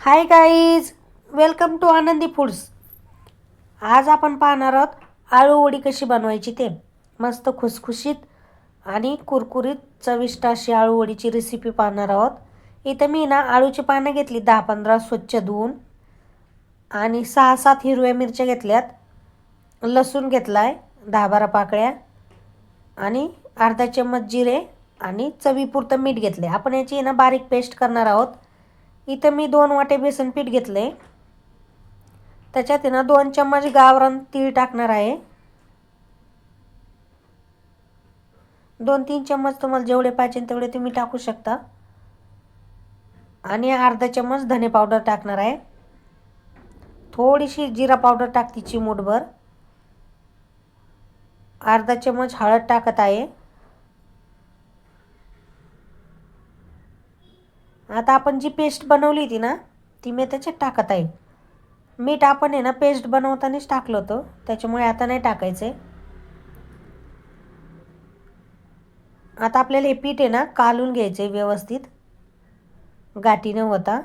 Hi guys welcome to Anandi foods आज आपण पाहणार आहोत आळू वडी कशी बनवायची ते. मस्त खुसखुशीत आणि कुरकुरीत चविष्ट अशी आळू वडीची रेसिपी पाहणार आहोत. इथं मी ना आळूची पानं घेतली दहा पंधरा स्वच्छ धुवून. आणि सहा सात हिरव्या मिरच्या घेतल्यात. लसूण घेतला आहे दहा बारा पाकळ्या. आणि अर्धा चम्मच जिरे आणि चवीपुरतं मीठ घेतले आपण याची ना बारीक पेस्ट करणार आहोत. इथं मी दोन वाटे बेसन पीठ घेतले त्याच्यात आहे ना दोन चम्मच गावरान तीळ टाकणार आहे. दोन तीन चम्मच तुम्हाला जेवढे पाहिजे तेवढे तुम्ही टाकू शकता. आणि अर्धा चम्मच धने पावडर टाकणार आहे. थोडीशी जिरा पावडर टाकते चिमूटभर. अर्धा चम्मच हळद टाकत आहे. आता आपण जी पेस्ट बनवली होती ना ती मी त्याच्यात टाकत आहे. मीठ आपण आहे ना पेस्ट बनवतानाच टाकलं होतं. त्याच्यामुळे आता नाही टाकायचं आहे आता आपल्याला हे पीठ आहे ना कालून घ्यायचं आहे व्यवस्थित. गाठी न होता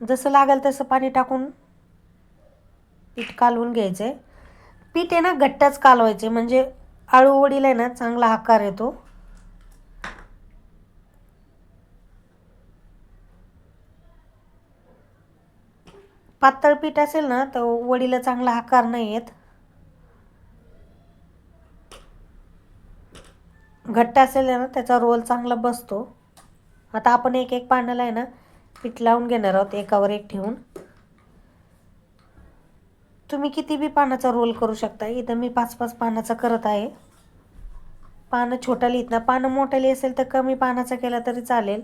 जसं लागेल तसं पाणी टाकून पीठ कालवून घ्यायचं आहे पीठ आहे ना घट्टच कालवायचे म्हणजे आळूवडीला आहे ना चांगला आकार येतो. पातळ पीठ असेल ना तर वडीला चांगला आकार नाही येत. घट्ट असेल ना त्याचा रोल चांगला बसतो. आता आपण एक एक पाण्याला आहे ना पीठ लावून घेणार आहोत एकावर एक ठेवून. तुम्ही किती बी पानाचा रोल करू शकता. इथं मी पाच पाच पानाचा करत आहे. पानं छोटा लिहित ना पानं मोठाली असेल तर कमी पानाचा केला तरी चालेल.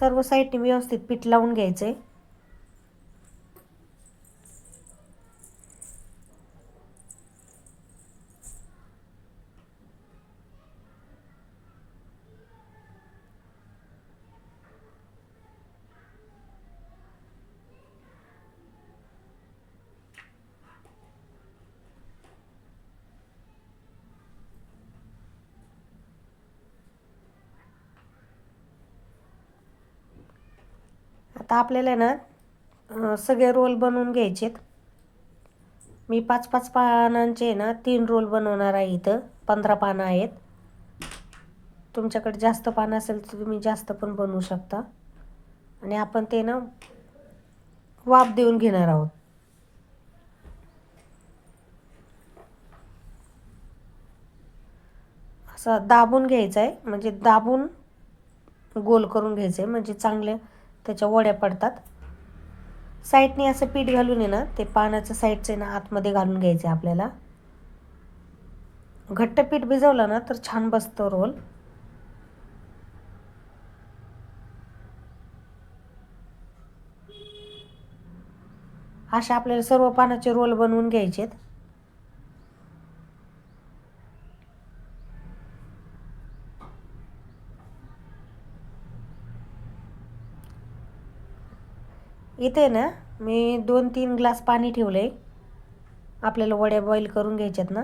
सर्व साईडने व्यवस्थित पीठ लावून घ्यायचं आहे आता आपल्याला ना सगळे रोल बनवून घ्यायचेत. मी पाच पाच पानांचे ना तीन रोल बनवणार आहे इथं. पंधरा पानं आहेत. तुमच्याकडे जास्त पानं असेल तर तुम्ही जास्त पण बनवू शकता. आणि आपण ते ना वाफ देऊन घेणार आहोत. असं दाबून घ्यायचं आहे म्हणजे दाबून गोल करून घ्यायचं आहे म्हणजे चांगले त्याच्या वड्या पडतात. साईडने असं पीठ घालून आहे ना ते पानाचं साईडचं आहे ना आतमध्ये घालून घ्यायचं आहे आपल्याला. घट्ट पीठ भिजवलं ना तर छान बसतो रोल. अशा आपल्याला सर्व पानाचे रोल बनवून घ्यायचेत. इथे ना मी दोन तीन ग्लास पाणी ठेवले आपल्याला वड्या बॉईल करून घ्यायच्यात ना.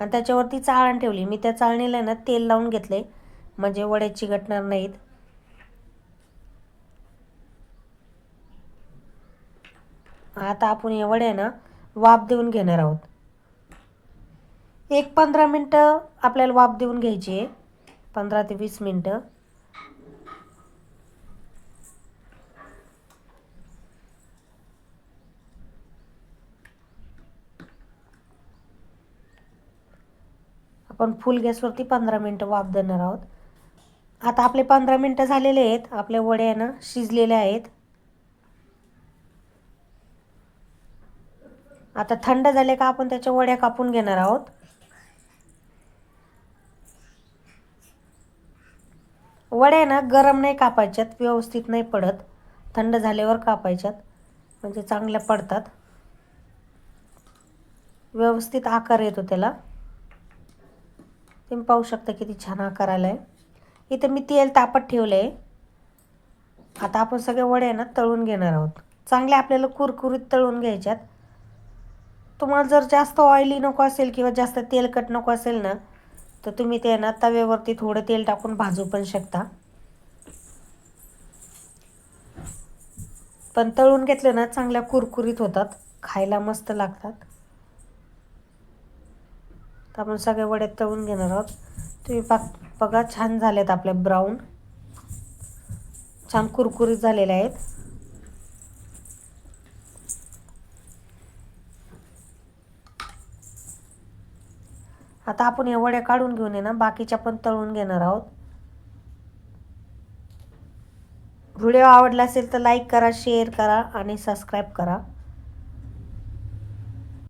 आणि त्याच्यावरती चाळण ठेवली. मी त्या चाळणीला ना तेल लावून घेतले म्हणजे वड्या चिकटणार नाहीत. आता आपण या वड्या ना वाफ देऊन घेणार आहोत. एक पंधरा मिनटं आपल्याला वाफ देऊन घ्यायची आहे. पंधरा ते वीस मिनटं. आपण फुल गॅसवरती पंधरा मिनटं वाफ देणार आहोत. आता आपले पंधरा मिनटं झालेले आहेत. आपल्या वड्या ना शिजलेल्या आहेत. आता थंड झाले का आपण त्याच्या वड्या कापून घेणार आहोत. वड्या ना गरम नाही कापायच्यात व्यवस्थित नाही पडत. थंड झाल्यावर कापायच्यात म्हणजे चांगल्या पडतात. व्यवस्थित आकार येतो त्याला. तुम्ही पाहू शकता किती छान आकार आला आहे इथं मी तेल तापत ठेवलं आहे आता आपण सगळे वडे ना तळून घेणार आहोत. चांगल्या आपल्याला कुरकुरीत तळून घ्यायच्यात. तुम्हाला जर जास्त ऑइली नको असेल किंवा जास्त तेलकट नको असेल ना तर तुम्ही ते ना तव्यावरती थोडं तेल टाकून भाजू पण शकता. पण तळून घेतलं ना चांगल्या कुरकुरीत होतात. खायला मस्त लागतात. तर आपण सगळे वडे तळून घेणार आहोत. तुम्ही पाक बघा छान झालेत आपले ब्राऊन छान कुरकुरीत झालेले आहेत. आता आपण या वड्या काढून घेऊन ये ना बाकीच्या पण तळून घेणार आहोत. व्हिडिओ आवडला असेल तर लाईक करा शेअर करा आणि सबस्क्राईब करा.